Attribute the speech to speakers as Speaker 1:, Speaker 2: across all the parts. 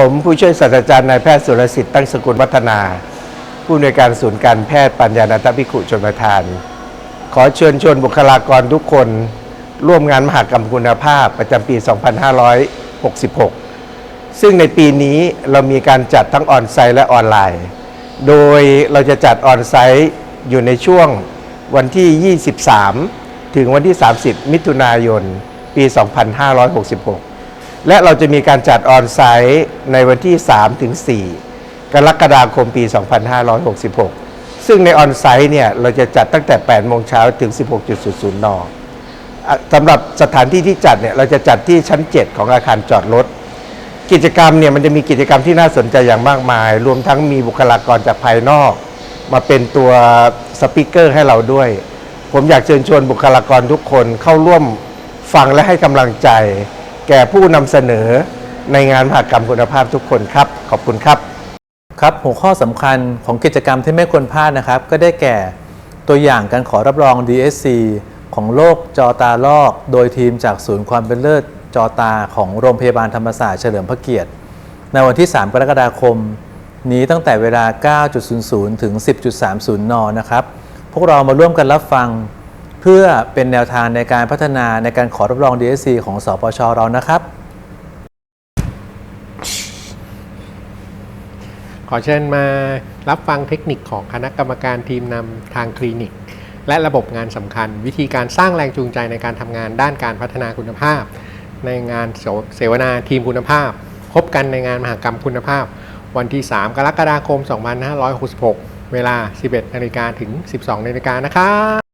Speaker 1: ผมผู้ช่วยศาสตราจารย์นายแพทย์สุรสิทธิ์ตั้งสกุลวัฒนา ผู้อำนวยการศูนย์การแพทย์ปัญญานันทพิขุชนประทาน ขอเชิญชวนบุคลากรทุกคน ร่วมงานมหากรรมคุณภาพประจำปี 2566 ซึ่งในปีนี้เรามีการจัดทั้งออนไซต์และออนไลน์ โดยเราจะจัดออนไซต์อยู่ในช่วงวันที่ 23 ถึงวันที่ 30 มิถุนายน ปี 2566 และเราจะมีการจัดออนไซต์ในวันที่3ถึง4กรกฎาคมปี 2566 ซึ่งในออนไซต์เนี่ย เราจะจัดตั้งแต่ 8 โมงเช้าถึง 16.00นอะสำหรับสถานที่ที่จัดเนี่ย เราจะจัดที่ชั้น 7 ของอาคารจอดรถ กิจกรรมเนี่ย มันจะมีกิจกรรมที่น่าสนใจอย่างมากมาย รวมทั้งมีบุคลากรจากภายนอก มาเป็นตัวสปิเกอร์ให้เราด้วย ผมอยากเชิญชวนบุคลากรทุกคนเข้าร่วมฟังและให้กำลังใจ แก่ผู้นำเสนอในงานมหกรรมคุณภาพทุกคนครับ ขอบคุณครับ
Speaker 2: ครับหัวข้อสำคัญของกิจกรรมที่ไม่ควรพลาดนะครับ ก็ได้แก่ตัวอย่างการขอรับรอง DSC ของโรคจอตาลอก โดยทีมจากศูนย์ความเป็นเลิศจอตาของโรงพยาบาลธรรมศาสตร์เฉลิมพระเกียรติ ในวันที่ 3 กรกฎาคม นี้ตั้งแต่เวลา 9.00 ถึง 10.30 น นะครับ พวกเรามาร่วมกันรับฟัง พื่อเป็นแนวทางในการพัฒนาในการขอรับรอง DSC ของสปชเรานะครับ
Speaker 3: ขอเชิญมารับฟังเทคนิคของคณะกรรมการทีมนำทางคลินิก และระบบงานสำคัญ วิธีการสร้างแรงจูงใจในการทำงานด้านการพัฒนาคุณภาพ ในงานเสวเสวนาทีมคุณภาพ พบกันในงานมหกรรมคุณภาพ วันที่ 3 กรกฎาคม 2566 เวลา 11นาฬิกาถึง 12นาฬิกานะครับ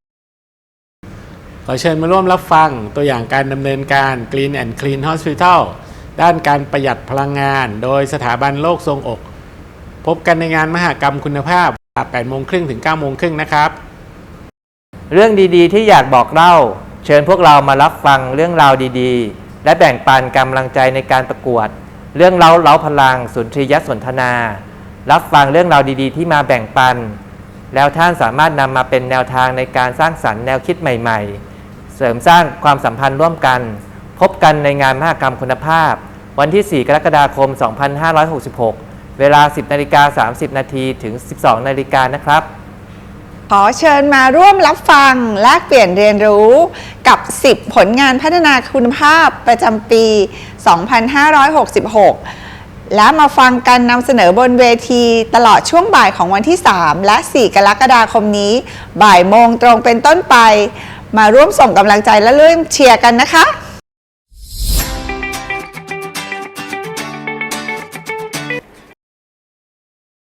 Speaker 4: ขอเชิญมาร่วมรับฟังตัวอย่างการดำเนินการ Green and Clean Hospital ด้านการประหยัดพลังงาน โดยสถาบันโลกทรงอก พบกันในงานมหกรรมคุณภาพ8โมงครึ่งถึง9โมงครึ่งนะครับ
Speaker 5: เรื่องดีๆ ที่อยากบอกเล่า เชิญพวกเรามารับฟังเรื่องราวดีๆ และแบ่งปันกำลังใจในการประกวด เรื่องเล่าเล้าพลังสุนทรียสนทนา รับฟังเรื่องราวดีๆ ที่มาแบ่งปันแล้วท่านสามารถนำมาเป็นแนวทางในการสร้างสรรค์แนวคิดใหม่ ๆ ริมสร้างความสัมพันธ์ร่วมกัน พบกันในงานมหกรรมคุณภาพ วันที่ 4 กรกฎาคม 2566 เวลา 10นาฬิกา30 นาทีถึง 12นาฬิกานะครับ
Speaker 6: ขอเชิญมาร่วมรับฟังแลกเปลี่ยนเรียนรู้กับ 10 ผลงานพัฒนาคุณภาพประจำปี 2566และมาฟังกันนำเสนอบนเวทีตลอดช่วงบ่ายของวันที่ 3 และ 4 กรกฎาคมนี้ บ่ายโมงตรงเป็นต้นไป มาร่วมส่งกำลังใจและร่วมเชียร์กันนะคะ